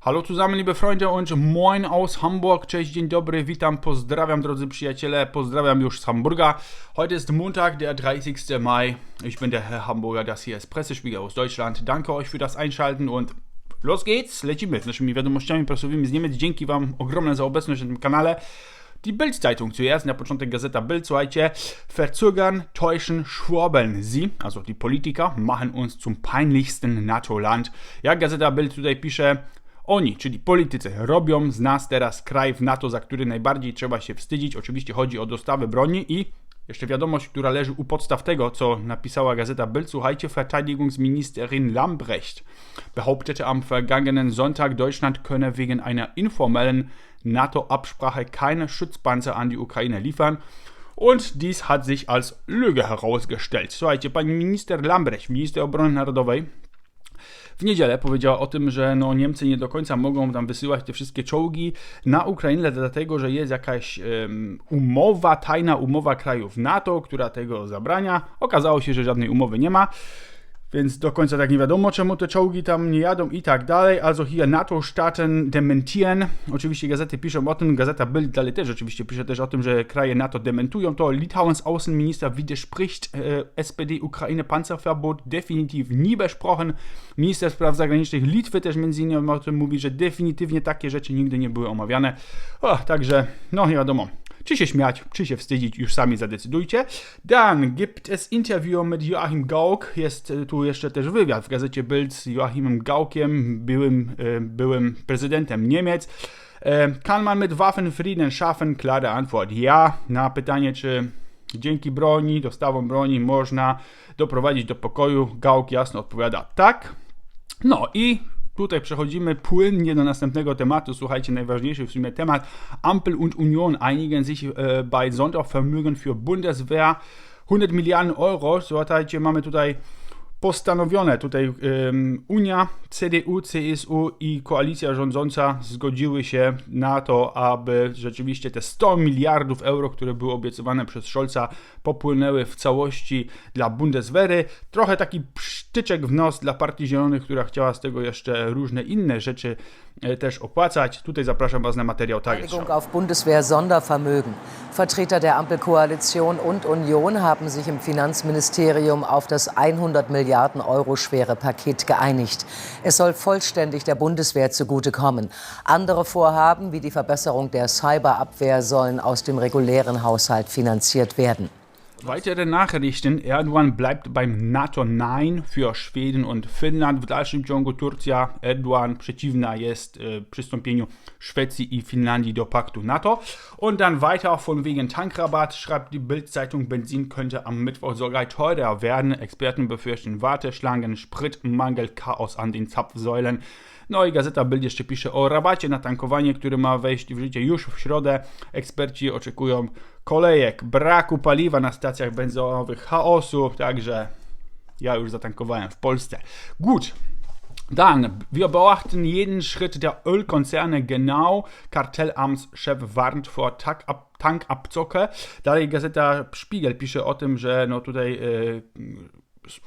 Hallo zusammen, liebe Freunde und moin aus Hamburg. Cześć, dzień dobry, witam, pozdrawiam, drodzy przyjaciele, pozdrawiam już z Hamburga. Heute ist Montag, der 30. Mai. Ich bin der Herr Hamburger, das hier ist Pressespiegel aus Deutschland. Danke euch für das Einschalten und los geht's, lecimy z naszymi wiadomościami prasowymi z Niemiec. Dzięki Wam ogromne za obecność na tym kanale. Die Bild-Zeitung zuerst, na początek Gazeta Bild, słuchajcie, verzögern, täuschen, schwurbeln. Sie, also die Politiker, machen uns zum peinlichsten NATO-Land. Jak Gazeta Bild tutaj pisze, oni, czyli politycy, robią z nas teraz kraj w NATO, za który najbardziej trzeba się wstydzić. Oczywiście chodzi o dostawę broni i jeszcze wiadomość, która leży u podstaw tego, co napisała Gazeta Bild. Słuchajcie, Verteidigungsministerin Lambrecht behauptete am vergangenen Sonntag, Deutschland könne wegen einer informellen NATO-Absprache keine Schutzpanzer an die Ukraine liefern. Und dies hat sich als Lüge herausgestellt. Słuchajcie, pani minister Lambrecht, minister obrony narodowej, w niedzielę powiedziała o tym, że no, Niemcy nie do końca mogą tam wysyłać te wszystkie czołgi na Ukrainę, dlatego że jest jakaś um, umowa, tajna umowa krajów NATO, która tego zabrania. Okazało się, że żadnej umowy nie ma. Więc do końca tak nie wiadomo, czemu te czołgi tam nie jadą i tak dalej. Also hier NATO-Staaten dementieren. Oczywiście gazety piszą o tym, gazeta Bild dalej też oczywiście pisze też o tym, że kraje NATO dementują to. Litauens Außenminister widerspricht äh, SPD-Ukraine-Panzerverbot definitiv nie besprochen. Minister spraw zagranicznych Litwy też między innymi o tym mówi, że definitywnie takie rzeczy nigdy nie były omawiane. O, także, no nie wiadomo. Czy się śmiać, czy się wstydzić, już sami zadecydujcie. Dann gibt es Interview mit Joachim Gauck. Jest e, tu jeszcze też wywiad w gazecie Bild z Joachimem Gaukiem, byłym, e, byłym prezydentem Niemiec. E, kann man mit Waffen Frieden schaffen? Klare Antwort ja. Na pytanie, czy dzięki broni, dostawom broni można doprowadzić do pokoju, Gauck jasno odpowiada tak. No i Tutaj przechodzimy płynnie do następnego tematu. Słuchajcie, najważniejszy w sumie temat. Ampel und Union einigen sich äh, bei Sondervermögen für Bundeswehr. 100 Milliarden Euro. Słuchajcie, mamy tutaj postanowione. Tutaj um, Unia, CDU, CSU i koalicja rządząca zgodziły się na to, aby rzeczywiście te 100 miliardów euro, które były obiecywane przez Scholza, popłynęły w całości dla Bundeswehry. Trochę taki psztyczek w nos dla Partii Zielonych, która chciała z tego jeszcze różne inne rzeczy e, też opłacać. Tutaj zapraszam Was na Materiał Tagesschau. auf Bundeswehr Sondervermögen. Vertreter der Ampelkoalition und Union haben sich im Finanzministerium auf das 100 Milliarden Euro schwere Paket geeinigt. Es soll vollständig der Bundeswehr zugutekommen. Andere Vorhaben wie die Verbesserung der Cyberabwehr sollen aus dem regulären Haushalt finanziert werden. Weitere Nachrichten. Erdogan bleibt beim NATO-Nein für Schweden und Finnland. W dalszym ciągu Turcja, Erdogan przeciwna jest e, przystąpieniu Szwecji i Finlandii do Paktu NATO. Und dann weiter von wegen Tankrabatt schreibt die Bild-Zeitung, Benzin könnte am Mittwoch sogar teurer werden. Experten befürchten Warteschlangen, Spritmangel, Chaos an den Zapfsäulen. No i Gazeta Bild jeszcze pisze o rabacie na tankowanie, który ma wejść w życie już w środę. Eksperci oczekują kolejek, braku paliwa na stacjach benzynowych, chaosu, także ja już zatankowałem w Polsce. Gut. Dann, wir beobachten jeden Schritt der Ölkonzerne genau. Kartellamtschef warnt vor Tankabzocke. Dalej gazeta Spiegel pisze o tym, że no tutaj yy,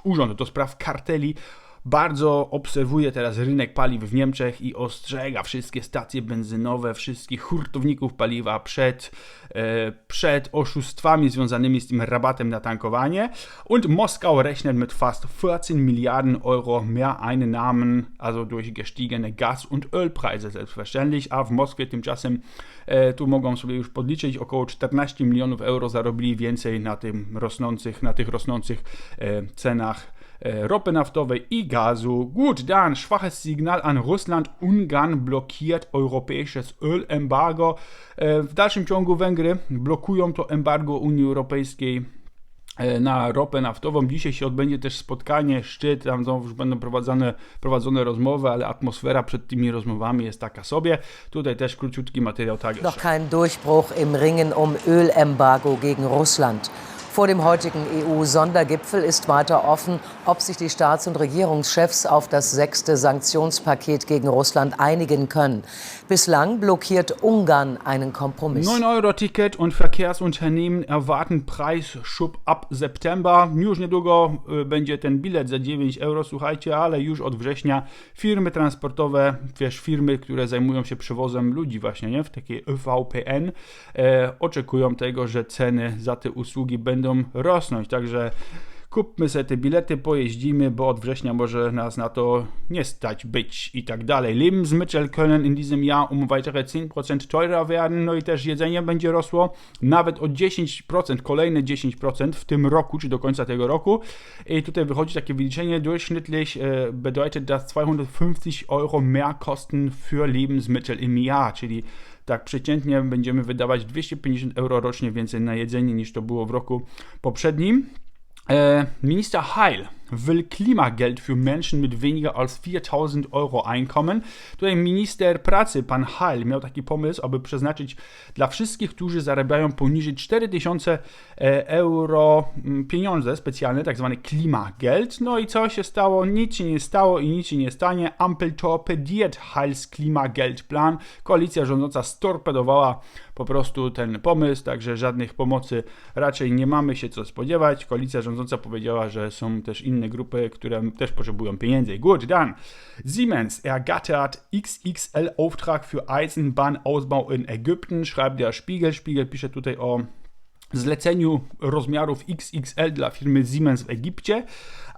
urząd do spraw karteli bardzo obserwuje teraz rynek paliw w Niemczech i ostrzega wszystkie stacje benzynowe, wszystkich hurtowników paliwa przed, e, przed oszustwami związanymi z tym rabatem na tankowanie. Und Moskau rechnet mit fast 14 Milliarden Euro mehr Einnahmen, also durch gestiegene Gas- und Ölpreise selbstverständlich, a w Moskwie tymczasem e, tu mogą sobie już podliczyć około 14 milionów euro zarobili więcej na tym rosnących, na tych rosnących e, cenach ropy naftowej i gazu. Gut, dann schwaches Signal an Russland. Ungarn blockiert europäisches Ölembargo. E, w dalszym ciągu Węgry blokują to embargo Unii Europejskiej e, na ropę naftową. Dzisiaj się odbędzie też spotkanie, szczyt, tam już będą prowadzone, prowadzone rozmowy, ale atmosfera przed tymi rozmowami jest taka sobie. Tutaj też króciutki materiał. Noch kein Durchbruch im Ringen um Ölembargo gegen Russland. Vor dem heutigen EU-Sondergipfel ist weiter offen, ob sich die Staats- und Regierungschefs auf das sechste Sanktionspaket gegen Russland einigen können. Bislang blockiert Ungarn einen Kompromiss. 9-Euro-Ticket und Verkehrsunternehmen erwarten Preisschub ab September. Już niedługo y, będzie ten bilet za 9 euro, słuchajcie, ale już od września firmy transportowe, wiesz, firmy, które zajmują się przewozem ludzi właśnie, nie, w takiej VPN, e, oczekują tego, że ceny za te usługi będą rosnąć, także kupmy sobie te bilety, pojeździmy, bo od września może nas na to nie stać być i tak dalej. Lebensmittel können in diesem Jahr um weitere 10% teurer werden, no i też jedzenie będzie rosło nawet o 10%, kolejne 10% w tym roku, czy do końca tego roku. I tutaj wychodzi takie wyliczenie, durchschnittlich e, bedeutet das 250 Euro mehr Kosten für Lebensmittel im Jahr, czyli tak przeciętnie będziemy wydawać 250 euro rocznie więcej na jedzenie niż to było w roku poprzednim. Äh, Minister Heil will Klimageld für Menschen mit weniger als 4000 Euro Einkommen. Tutaj minister pracy, pan Heil, miał taki pomysł, aby przeznaczyć dla wszystkich, którzy zarabiają poniżej 4000 e, euro mm, pieniądze specjalne, tak zwane Klimageld. No i co się stało? Nic się nie stało i nic się nie stanie. Ampel torpediert Heils Klimageldplan. Koalicja rządząca storpedowała po prostu ten pomysł, także żadnych pomocy raczej nie mamy się co spodziewać. Koalicja rządząca powiedziała, że są też inne Grupy, które też potrzebują pieniędzy. Gut, dann Siemens ergattert XXL-Auftrag für Eisenbahnausbau in Ägypten, schreibt der Spiegel. Spiegel pisze tutaj o zleceniu rozmiarów XXL dla firmy Siemens w Egipcie,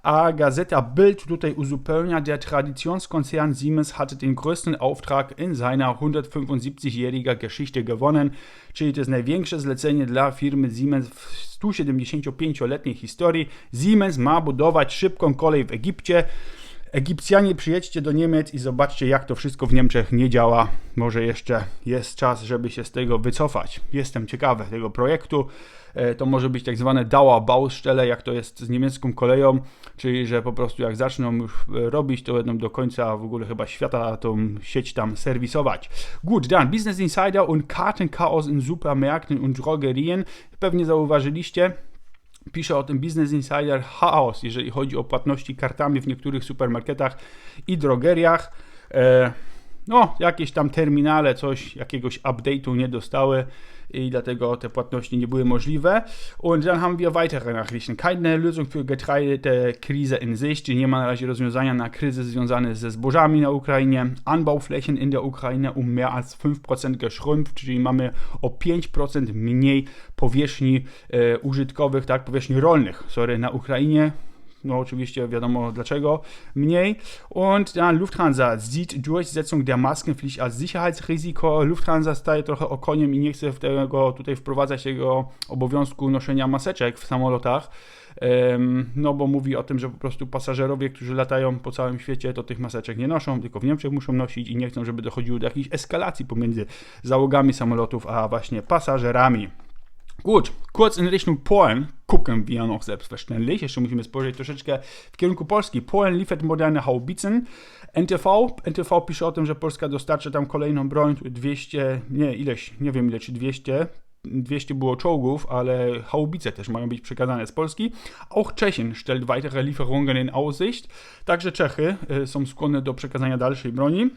a Gazeta Bild tutaj uzupełnia, der Traditionskonzern Siemens hatte den größten Auftrag in seiner 175-jähriger Geschichte gewonnen, czyli to jest największe zlecenie dla firmy Siemens w 175-letniej historii. Siemens ma budować szybką kolej w Egipcie. Egipcjanie, przyjedźcie do Niemiec i zobaczcie, jak to wszystko w Niemczech nie działa. Może jeszcze jest czas, żeby się z tego wycofać. Jestem ciekawy tego projektu. E, to może być tak zwane Dauerbaustelle, jak to jest z niemiecką koleją, czyli że po prostu jak zaczną już e, robić, to będą do końca w ogóle chyba świata tą sieć tam serwisować. Gut, dann Business Insider und Kartenchaos in Supermärkten und Drogerien. Pewnie zauważyliście, Pisze o tym Business Insider chaos, jeżeli chodzi o płatności kartami w niektórych supermarketach i drogeriach. E, no, jakieś tam terminale, coś, jakiegoś update'u nie dostały i dlatego te płatności nie były możliwe. Und dann haben wir weitere Nachrichten. Keine Lösung für Getreidekrise in Sicht, nie ma na razie rozwiązania na kryzys związany ze zbożami na Ukrainie. Anbauflächen in der Ukraine um mehr als 5% geschrumpft, czyli mamy o 5% mniej powierzchni e, użytkowych, tak, powierzchni rolnych, sorry, na Ukrainie. No oczywiście wiadomo dlaczego mniej. Und dann Lufthansa sieht Durchsetzung der Maskenpflicht als Sicherheitsrisiko. Lufthansa staje trochę okoniem i nie chce tego tutaj wprowadzać tego obowiązku noszenia maseczek w samolotach. No bo mówi o tym, że po prostu pasażerowie, którzy latają po całym świecie, to tych maseczek nie noszą, tylko w Niemczech muszą nosić i nie chcą, żeby dochodziło do jakiejś eskalacji pomiędzy załogami samolotów, a właśnie pasażerami. Gut, kurz in Richtung Polen gucken wir noch selbstverständlich. Jeszcze musimy spojrzeć troszeczkę w kierunku Polski. Polen liefert moderne haubitzen. NTV, NTV pisze o tym, że Polska dostarczy tam kolejną broń, 200, nie ileś, nie wiem ile, czy 200, 200 było czołgów, ale haubice też mają być przekazane z Polski. Auch Tschechien stellt weitere Lieferungen in Aussicht. Także Czechy y, są skłonne do przekazania dalszej broni.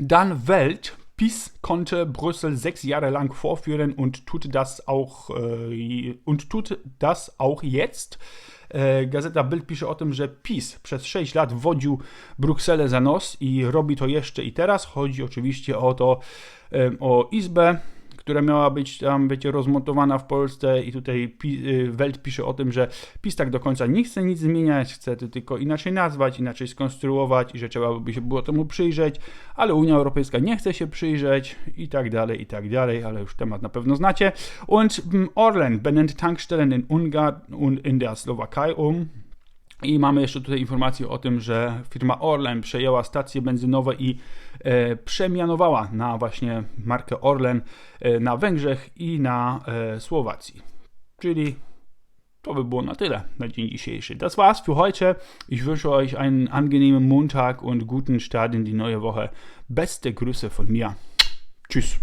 Dan Welt PiS konnte Brüssel sechs Jahre lang vorführen und tut das auch, äh, und tut das auch jetzt. E, Gazeta Bild pisze o tym, że PiS przez 6 lat wodził Brukselę za nos i robi to jeszcze i teraz. Chodzi oczywiście o to, e, o Izbę która miała być tam, wiecie, rozmontowana w Polsce i tutaj y, Welt pisze o tym, że PiS tak do końca nie chce nic zmieniać, chce to tylko inaczej nazwać, inaczej skonstruować i że trzeba by się było temu przyjrzeć, ale Unia Europejska nie chce się przyjrzeć i tak dalej, i tak dalej, ale już temat na pewno znacie. Und mm, Orlen benennt Tankstellen in Ungarn und in der Slowakei um. I mamy jeszcze tutaj informację o tym, że firma Orlen przejęła stacje benzynowe i przemianowała na właśnie markę Orlen e, na Węgrzech i na e, Słowacji. Czyli to by było na tyle na dzień dzisiejszy. Das war's für heute. Ich wünsche euch einen angenehmen Montag und guten Start in die neue Woche. Beste Grüße von mir. Tschüss.